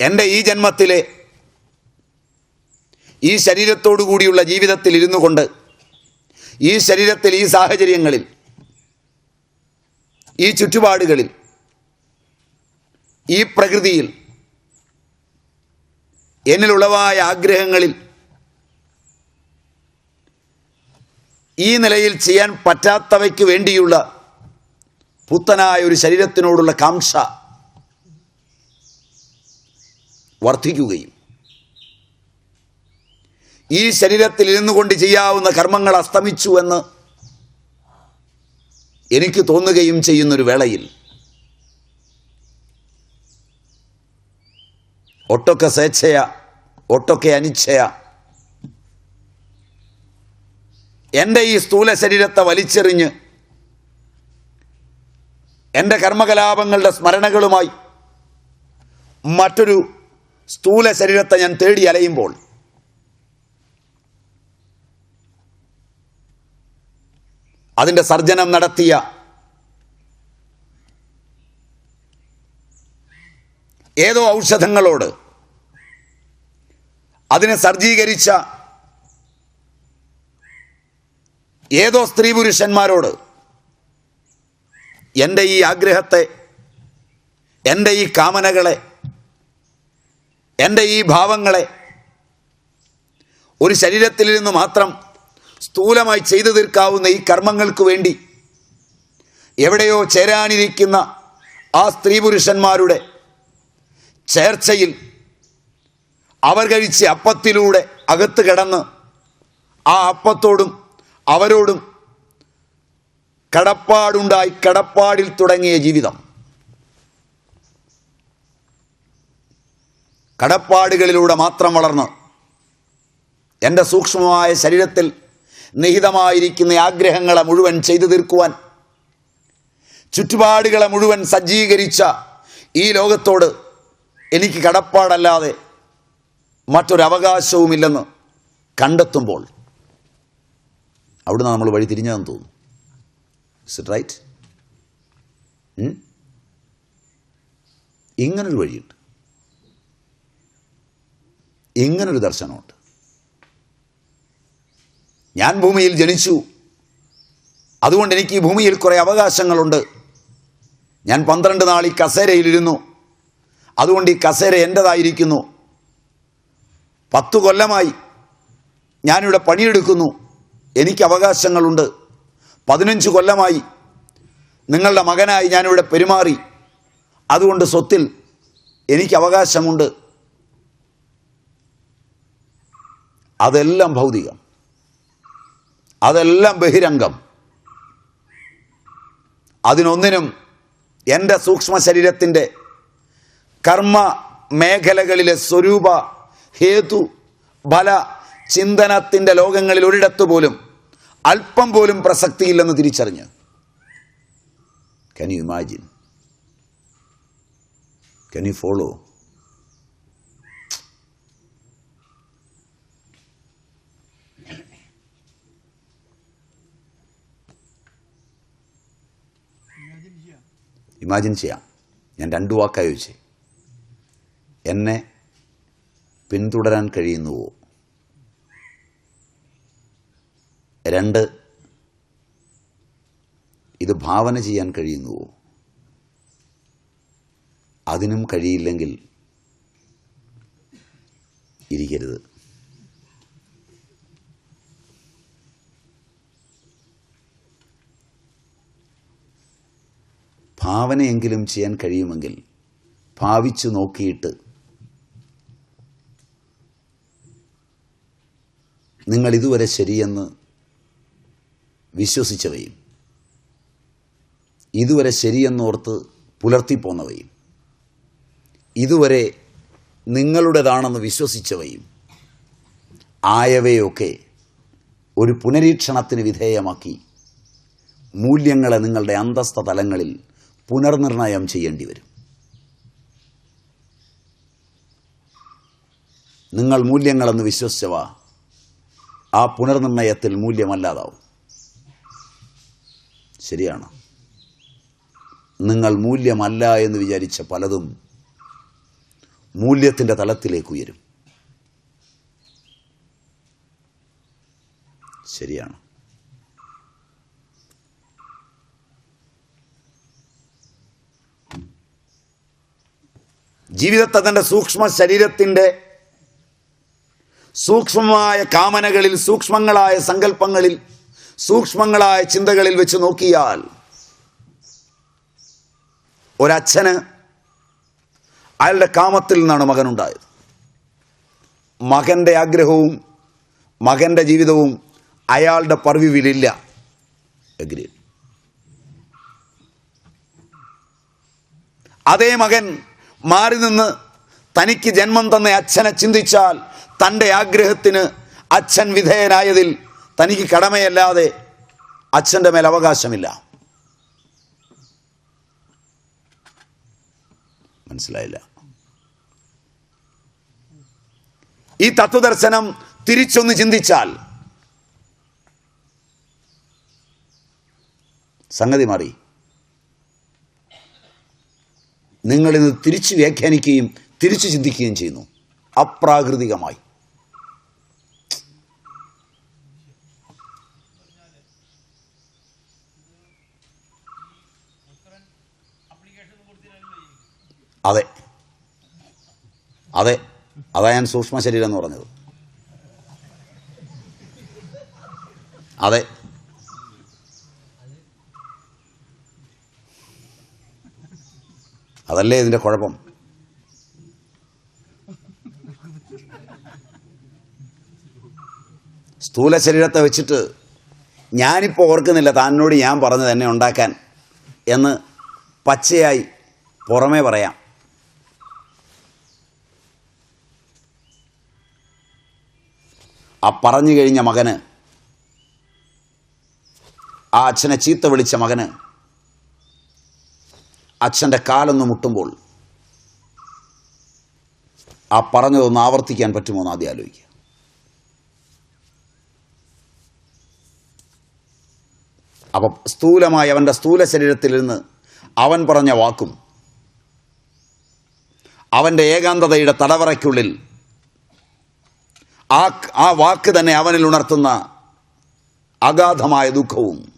എന്റെ ഈ ജന്മത്തിലെ ഈ ശരീരത്തോടു കൂടിയുള്ള ജീവിതത്തിൽ ഇരുന്നു കൊണ്ട് ഈ ശരീരത്തിൽ ഈ സാഹചര്യങ്ങളിൽ ഈ ചുറ്റുപാടുകളിൽ ഈ പ്രകൃതിയിൽ എന്നിലുളവായ ആഗ്രഹങ്ങളിൽ ഈ നിലയിൽ ചെയ്യാൻ പറ്റാത്തവയ്ക്ക് വേണ്ടിയുള്ള പുത്തനായ ഒരു ശരീരത്തിനോടുള്ള കാംക്ഷ വർദ്ധിക്കുകയും. ഈ ശരീരത്തിൽ ഇരുന്നു കൊണ്ട് ചെയ്യാവുന്ന കർമ്മങ്ങൾ അസ്തമിച്ചു എന്ന് എനിക്ക് തോന്നുകയും ചെയ്യുന്നൊരു വേളയിൽ ഒട്ടൊക്കെ സ്വേച്ഛയ ഒട്ടൊക്കെ അനിച്ഛയ എന്റെ ഈ സ്ഥൂല ശരീരത്തെ വലിച്ചെറിഞ്ഞ് എന്റെ കർമ്മകലാപങ്ങളുടെ സ്മരണകളുമായി മറ്റൊരു സ്ഥൂല ശരീരത്തെ ഞാൻ തേടി അലയുമ്പോൾ അതിന്റെ സർജനം നടത്തിയ ഏതോ ഔഷധങ്ങളോട് അതിനെ സർജീകരിച്ച ഏതോ സ്ത്രീ പുരുഷന്മാരോട് എന്റെ ഈ ആഗ്രഹത്തെ എന്റെ ഈ കാമനകളെ എന്റെ ഈ ഭാവങ്ങളെ ഒരു ശരീരത്തിൽ നിന്ന് മാത്രം സ്ഥൂലമായി ചെയ്തു തീർക്കാവുന്ന ഈ കർമ്മങ്ങൾക്ക് വേണ്ടി എവിടെയോ ചേരാനിരിക്കുന്ന ആ സ്ത്രീ പുരുഷന്മാരുടെ ചേർച്ചയിൽ അവർ കഴിച്ച അപ്പത്തിലൂടെ അകത്ത് കിടന്ന് ആ അപ്പത്തോടും അവരോടും കടപ്പാടുണ്ടായി കടപ്പാടിൽ തുടങ്ങിയ ജീവിതം. കടപ്പാടുകളിലൂടെ മാത്രം വളർന്ന് എന്റെ സൂക്ഷ്മമായ ശരീരത്തിൽ നിഹിതമായിരിക്കുന്ന ആഗ്രഹങ്ങളെ മുഴുവൻ ചെയ്തു തീർക്കുവാൻ ചുറ്റുപാടുകളെ മുഴുവൻ സജ്ജീകരിച്ച ഈ ലോകത്തോട് എനിക്ക് കടപ്പാടല്ലാതെ മറ്റൊരവകാശവുമില്ലെന്ന് കണ്ടെത്തുമ്പോൾ അവിടുന്ന് നമ്മൾ വഴി തിരിഞ്ഞതെന്ന് തോന്നുന്നു. ഇസ് റൈറ്റ് ഇങ്ങനൊരു വഴിയുണ്ട്. ഇങ്ങനൊരു ദർശനമുണ്ട്. ഞാൻ ഭൂമിയിൽ ജനിച്ചു. അതുകൊണ്ട് എനിക്ക് ഈ ഭൂമിയിൽ കുറേ അവകാശങ്ങളുണ്ട്. ഞാൻ പന്ത്രണ്ട് നാൾ ഈ കസേരയിലിരുന്നു. അതുകൊണ്ട് ഈ കസേര എന്റെതായിരിക്കുന്നു പത്തു കൊല്ലമായി ഞാനിവിടെ പണിയെടുക്കുന്നു. എനിക്ക് അവകാശങ്ങളുണ്ട്. പതിനഞ്ച് കൊല്ലമായി നിങ്ങളുടെ മകനായി ഞാനിവിടെ പെരുമാറി. അതുകൊണ്ട് സ്വത്തിൽ എനിക്ക് അവകാശമുണ്ട്. അതെല്ലാം ഭൗതികം. അതെല്ലാം ബഹിരംഗം. അതിനൊന്നിനും എന്റെ സൂക്ഷ്മ ശരീരത്തിന്റെ കർമ്മ മേഖലകളിലെ സ്വരൂപ ഹേതു ഫല ചിന്തനത്തിന്റെ ലോകങ്ങളിൽ ഒരിടത്തു പോലും അല്പം പോലും പ്രസക്തിയില്ലെന്ന് തിരിച്ചറിഞ്ഞ്. Can you imagine can you follow imagine ചെയ്യാം. ഞാൻ രണ്ടു വാക്കായി വെച്ച് എന്നെ പിന്തുടരാൻ കഴിയുന്നുവോ? രണ്ട് ഇത് ഭാവന ചെയ്യാൻ കഴിയുന്നുവോ? അതിനും കഴിയില്ലെങ്കിൽ ഇരിക്കരുത്. ഭാവനയെങ്കിലും ചെയ്യാൻ കഴിയുമെങ്കിൽ ഭാവിച്ചു നോക്കിയിട്ട് നിങ്ങൾ ഇതുവരെ ശരിയെന്ന് വിശ്വസിച്ചവയും ഇതുവരെ ശരിയെന്നോർത്ത് പുലർത്തിപ്പോന്നവയും ഇതുവരെ നിങ്ങളുടേതാണെന്ന് വിശ്വസിച്ചവയും ആയവയൊക്കെ ഒരു പുനരീക്ഷണത്തിന് വിധേയമാക്കി മൂല്യങ്ങളെ നിങ്ങളുടെ അന്തസ്ഥ തലങ്ങളിൽ പുനർനിർണയം ചെയ്യേണ്ടി വരും. നിങ്ങൾ മൂല്യങ്ങളെന്ന് വിശ്വസിച്ചവ ആ പുനർനിർണയത്തിൽ മൂല്യമല്ലാതാവും. ശരിയാണ്. നിങ്ങൾ മൂല്യമല്ല എന്ന് വിചാരിച്ച പലതും മൂല്യത്തിന്റെ തലത്തിലേക്ക് ഉയരും. ശരിയാണ്. ജീവിതത്തെ തന്റെ സൂക്ഷ്മ ശരീരത്തിന്റെ സൂക്ഷ്മമായ കാമനകളിൽ സൂക്ഷ്മങ്ങളായ സങ്കല്പങ്ങളിൽ സൂക്ഷ്മങ്ങളായ ചിന്തകളിൽ വെച്ച് നോക്കിയാൽ ഒരച്ഛന് അയാളുടെ കാമത്തിൽ നിന്നാണ് മകനുണ്ടായത്. മകന്റെ ആഗ്രഹവും മകന്റെ ജീവിതവും അയാളുടെ പർവിവിലില്ല. അതേ മകൻ മാറി നിന്ന് തനിക്ക് ജന്മം തന്ന അച്ഛനെ ചിന്തിച്ചാൽ തന്റെ ആഗ്രഹത്തിന് അച്ഛൻ വിധേയനായതിൽ തനിക്ക് കടമയല്ലാതെ അച്ഛന്റെ മേൽ അവകാശമില്ല. മനസ്സിലായില്ല? ഈ തത്വദർശനം തിരിച്ചൊന്ന് ചിന്തിച്ചാൽ സംഗതി മാറി. നിങ്ങളിത് തിരിച്ച് വ്യാഖ്യാനിക്കുകയും തിരിച്ച് ചിന്തിക്കുകയും ചെയ്യുന്നു. അപ്രാകൃതികമായി. അതെ. അതെ. അതാ ഞാൻ സൂക്ഷ്മ ശരീരം എന്ന് പറഞ്ഞത്. അതെ. അതല്ലേ ഇതിന്റെ കുഴപ്പം? സ്ഥൂല ശരീരത്തെ വെച്ചിട്ട് ഞാനിപ്പോൾ ഓർക്കുന്നില്ല താനോട് ഞാൻ പറഞ്ഞത് എന്നെ ഉണ്ടാക്കാൻ എന്ന് പച്ചയായി പുറമേ പറയാം. ആ പറഞ്ഞു കഴിഞ്ഞ മകന് ആ അച്ഛനെ ചീത്ത വിളിച്ച മകന് അച്ഛന്റെ കാലൊന്ന് മുട്ടുമ്പോൾ ആ പറഞ്ഞതൊന്ന് ആവർത്തിക്കാൻ പറ്റുമോ എന്ന് ആദ്യം ആലോചിക്കുക. അപ്പം സ്ഥൂലമായ അവന്റെ സ്ഥൂല ശരീരത്തിൽ നിന്ന് അവൻ പറഞ്ഞ വാക്കും അവന്റെ ഏകാന്തതയുടെ തടവറയ്ക്കുള്ളിൽ ആ ആ വാക്ക് തന്നെ അവനിൽ ഉണർത്തുന്ന അഗാധമായ ദുഃഖവും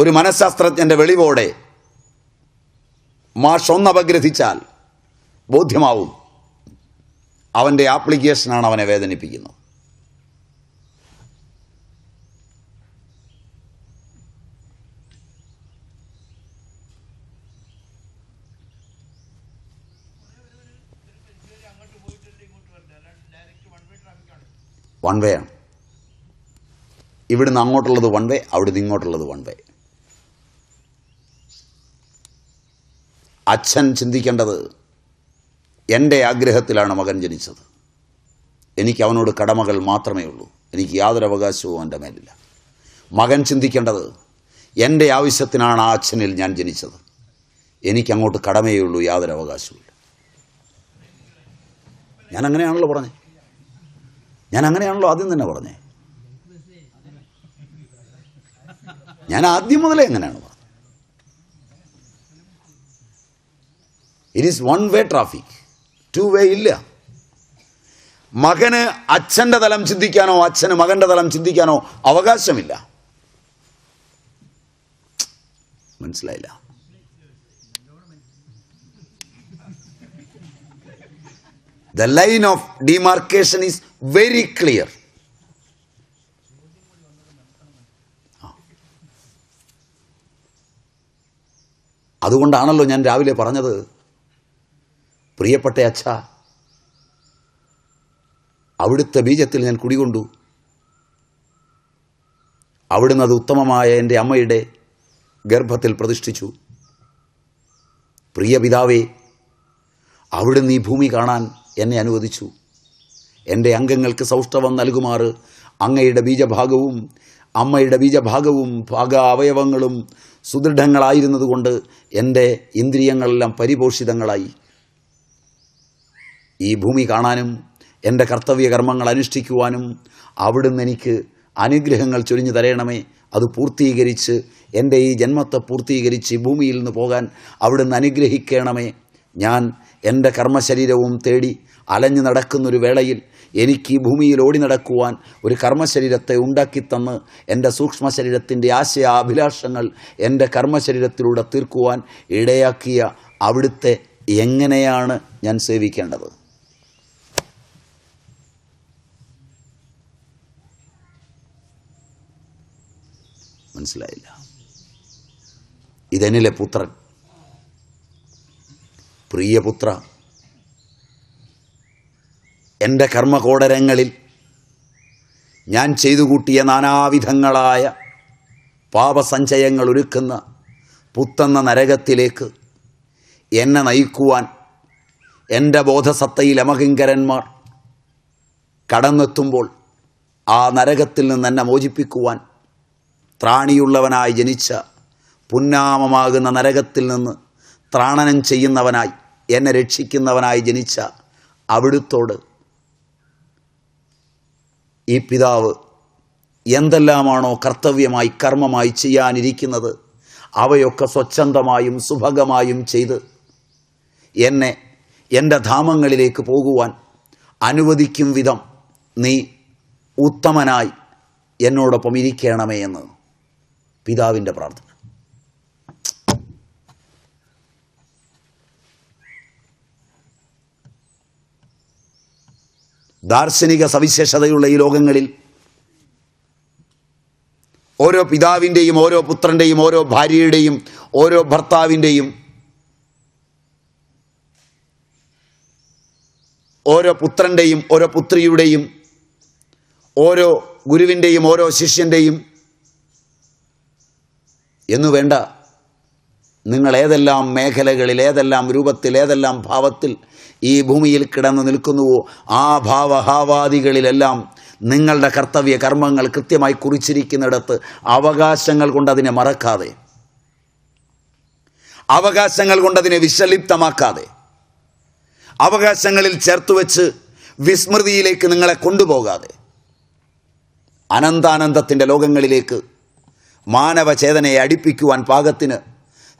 ഒരു മനഃശാസ്ത്രജ്ഞന്റെ വെളിവോടെ മാഷ് ഒന്ന് അപഗ്രഥിച്ചാൽ ബോധ്യമാവും. അവന്റെ ആപ്ലിക്കേഷനാണ് അവനെ വേദനിപ്പിക്കുന്നത്. വൺ വേ ആണ്. ഇവിടുന്ന് അങ്ങോട്ടുള്ളത് വൺ വേ അവിടുന്ന് ഇങ്ങോട്ടുള്ളത് വൺ വേ അച്ഛൻ ചിന്തിക്കേണ്ടത് എന്റെ ആഗ്രഹത്തിലാണ് മകൻ ജനിച്ചത്. എനിക്ക് അവനോട് കടമകൾ മാത്രമേ ഉള്ളൂ. എനിക്ക് യാതൊരു അവകാശവും എന്റെ മേലില്ല. മകൻ ചിന്തിക്കേണ്ടത് എന്റെ ആവശ്യത്തിനാണ് ആ അച്ഛനിൽ ഞാൻ ജനിച്ചത്. എനിക്ക് അങ്ങോട്ട് കടമയേ ഉള്ളൂ യാതൊരു അവകാശവുമില്ല ഞാൻ അങ്ങനെയാണല്ലോ പറഞ്ഞത് ഞാൻ അങ്ങനെയാണല്ലോ ആദ്യം തന്നെ പറഞ്ഞേ. ഞാൻ ആദ്യം മുതലേ എങ്ങനെയാണ് it is one way traffic two way ഇല്ല. മകന് അച്ഛന്റെ തലം ചിന്തിക്കാനോ അച്ഛന് മകന്റെ തലം ചിന്തിക്കാനോ അവകാശമില്ല. മനസ്സിലായില്ല? The line of demarcation is very clear അതുകൊണ്ടാണല്ലോ ഞാൻ രാവിലെ പറഞ്ഞത് പ്രിയപ്പെട്ട അച്ഛ അവിടുത്തെ ബീജത്തിൽ ഞാൻ കുടികൊണ്ടു. അവിടുന്ന് അത് ഉത്തമമായ എന്റെ അമ്മയുടെ ഗർഭത്തിൽ പ്രതിഷ്ഠിച്ചു. പ്രിയ പിതാവേ അവിടുന്ന് ഈ ഭൂമി കാണാൻ എന്നെ അനുവദിച്ചു. എന്റെ അംഗങ്ങൾക്ക് സൗഷ്ഠവം നൽകുമാറ്. അങ്ങയുടെ ബീജഭാഗവും അമ്മയുടെ ബീജഭാഗവും ഭാഗ അവയവങ്ങളും സുദൃഢങ്ങളായിരുന്നതുകൊണ്ട് എന്റെ ഇന്ദ്രിയങ്ങളെല്ലാം പരിപോഷിതങ്ങളായി. ഈ ഭൂമി കാണാനും എന്റെ കർത്തവ്യ കർമ്മങ്ങൾ അനുഷ്ഠിക്കുവാനും അവിടുന്ന് എനിക്ക് അനുഗ്രഹങ്ങൾ ചൊരിഞ്ഞു തരയണമേ അത് പൂർത്തീകരിച്ച് എന്റെ ഈ ജന്മത്തെ പൂർത്തീകരിച്ച് ഭൂമിയിൽ നിന്ന് പോകാൻ അവിടുന്ന് അനുഗ്രഹിക്കണമേ. ഞാൻ എന്റെ കർമ്മശരീരവും തേടി അലഞ്ഞു നടക്കുന്നൊരു വേളയിൽ എനിക്ക് ഈ ഭൂമിയിൽ ഓടി നടക്കുവാൻ ഒരു കർമ്മശരീരത്തെ ഉണ്ടാക്കിത്തന്ന് എന്റെ സൂക്ഷ്മ ശരീരത്തിന്റെ ആശയ അഭിലാഷങ്ങൾ എന്റെ കർമ്മശരീരത്തിലൂടെ തീർക്കുവാൻ ഇടയാക്കിയ അവിടുത്തെ എങ്ങനെയാണ് ഞാൻ സേവിക്കേണ്ടത്? മനസ്സിലായില്ല. ഇതെന്നിലെ പുത്രൻ. പ്രിയപുത്ര എന്റെ കർമ്മകോടരങ്ങളിൽ ഞാൻ ചെയ്തു കൂട്ടിയ നാനാവിധങ്ങളായ പാപസഞ്ചയങ്ങൾ ഒരുക്കുന്ന പുത്തെന്ന നരകത്തിലേക്ക് എന്നെ നയിക്കുവാൻ എന്റെ ബോധസത്തയിൽ അമകിങ്കരന്മാർ കടന്നെത്തുമ്പോൾ ആ നരകത്തിൽ നിന്ന് എന്നെ മോചിപ്പിക്കുവാൻ ത്രാണിയുള്ളവനായി ജനിച്ച പുന്നാമമാകുന്ന നരകത്തിൽ നിന്ന് ത്രാണനം ചെയ്യുന്നവനായി എന്നെ രക്ഷിക്കുന്നവനായി ജനിച്ച അവിടുത്തോട് ഈ പിതാവ് എന്തെല്ലാമാണോ കർത്തവ്യമായി കർമ്മമായി ചെയ്യാനിരിക്കുന്നത് അവയൊക്കെ സ്വച്ഛന്തമായും സുഭഗമായും ചെയ്ത് എന്നെ എന്റെ ധാമങ്ങളിലേക്ക് പോകുവാൻ അനുവദിക്കും വിധം നീ ഉത്തമനായി എന്നോടൊപ്പം ഇരിക്കണമേ എന്ന്. പിതാവിന്റെ പ്രാർത്ഥന. ദാർശനിക സവിശേഷതയുള്ള ഈ ലോകങ്ങളിൽ ഓരോ പിതാവിന്റെയും ഓരോ പുത്രന്റെയും ഓരോ ഭാര്യയുടെയും ഓരോ ഭർത്താവിന്റെയും ഓരോ പുത്രന്റെയും ഓരോ പുത്രിയുടെയും ഓരോ ഗുരുവിന്റെയും ഓരോ ശിഷ്യന്റെയും എന്നു വേണ്ട. നിങ്ങൾ ഏതെല്ലാം മേഖലകളിൽ ഏതെല്ലാം രൂപത്തിൽ ഏതെല്ലാം ഭാവത്തിൽ ഈ ഭൂമിയിൽ കിടന്നു നിൽക്കുന്നുവോ ആ ഭാവഹാവാദികളിലെല്ലാം നിങ്ങളുടെ കർത്തവ്യ കർമ്മങ്ങൾ കൃത്യമായി കുറിച്ചിരിക്കുന്നിടത്ത് അവകാശങ്ങൾ കൊണ്ട് അതിനെ മറക്കാതെ അവകാശങ്ങൾ കൊണ്ട് അതിനെ വിശലിപ്തമാക്കാതെ അവകാശങ്ങളിൽ ചേർത്ത് വെച്ച് വിസ്മൃതിയിലേക്ക് നിങ്ങളെ കൊണ്ടുപോകാതെ അനന്താനന്ദത്തിന്റെ ലോകങ്ങളിലേക്ക് മാനവചേതനയെ അടിപ്പിക്കുവാൻ പാകത്തിന്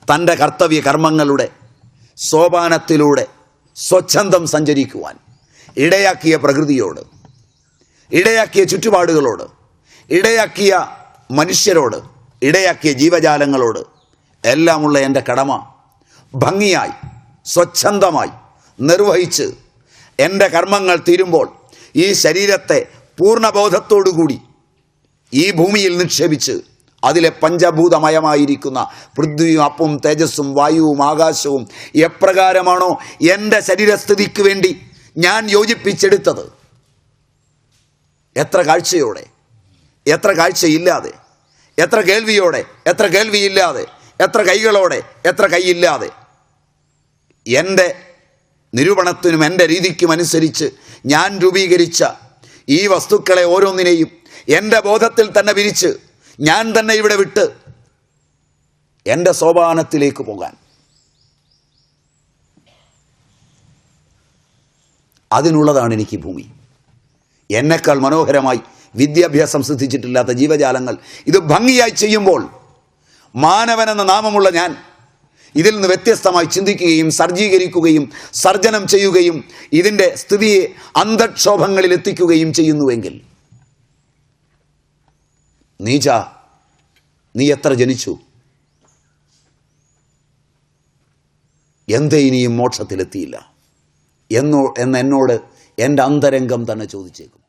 തന്റെ കർത്തവ്യ കർമ്മങ്ങളുടെ സോപാനത്തിലൂടെ സ്വച്ഛന്തം സഞ്ചരിക്കുവാൻ ഇടയാക്കിയ പ്രകൃതിയോട് ഇടയാക്കിയ ചുറ്റുപാടുകളോട് ഇടയാക്കിയ മനുഷ്യരോട് ഇടയാക്കിയ ജീവജാലങ്ങളോട് എല്ലാമുള്ള എന്റെ കടമ ഭംഗിയായി സ്വച്ഛന്തമായി നിർവഹിച്ച് എന്റെ കർമ്മങ്ങൾ തീരുമ്പോൾ ഈ ശരീരത്തെ പൂർണബോധത്തോടുകൂടി ഈ ഭൂമിയിൽ നിക്ഷേപിച്ച് അതിലെ പഞ്ചഭൂതമയമായിരിക്കുന്ന പൃഥ്വിയും അപ്പും തേജസ്സും വായുവും ആകാശവും എപ്രകാരമാണോ എന്റെ ശരീരസ്ഥിതിക്ക് വേണ്ടി ഞാൻ യോജിപ്പിച്ചെടുത്തത്? എത്ര കാഴ്ചയോടെ എത്ര കാഴ്ചയില്ലാതെ എത്ര കേൾവിയോടെ എത്ര കേൾവിയില്ലാതെ എത്ര കൈകളോടെ എത്ര കൈയില്ലാതെ. എന്റെ നിരൂപണത്തിനും എന്റെ രീതിക്കും അനുസരിച്ച് ഞാൻ രൂപീകരിച്ച ഈ വസ്തുക്കളെ ഓരോന്നിനെയും എന്റെ ബോധത്തിൽ തന്നെ വിരിച്ച് ഞാൻ തന്നെ ഇവിടെ വിട്ട് എന്റെ സോപാനത്തിലേക്ക് പോകാൻ. അതിനുള്ളതാണ് എനിക്ക് ഭൂമി. എന്നെക്കാൾ മനോഹരമായി വിദ്യാഭ്യാസം സിദ്ധിച്ചിട്ടില്ലാത്ത ജീവജാലങ്ങൾ ഇത് ഭംഗിയായി ചെയ്യുമ്പോൾ മാനവനെന്ന നാമമുള്ള ഞാൻ ഇതിൽ നിന്ന് വ്യത്യസ്തമായി ചിന്തിക്കുകയും സർജീകരിക്കുകയും സർജനം ചെയ്യുകയും ഇതിന്റെ സ്ഥിതിയെ അന്തക്ഷോഭങ്ങളിൽ എത്തിക്കുകയും ചെയ്യുന്നുവെങ്കിൽ നീച നീ എത്ര ജനിച്ചു? എന്തേ ഇനിയും മോക്ഷത്തിലെത്തിയില്ല? എന്നോ എന്ന് എന്നോട് എന്റെ അന്തരംഗം തന്നെ ചോദിച്ചേക്കും.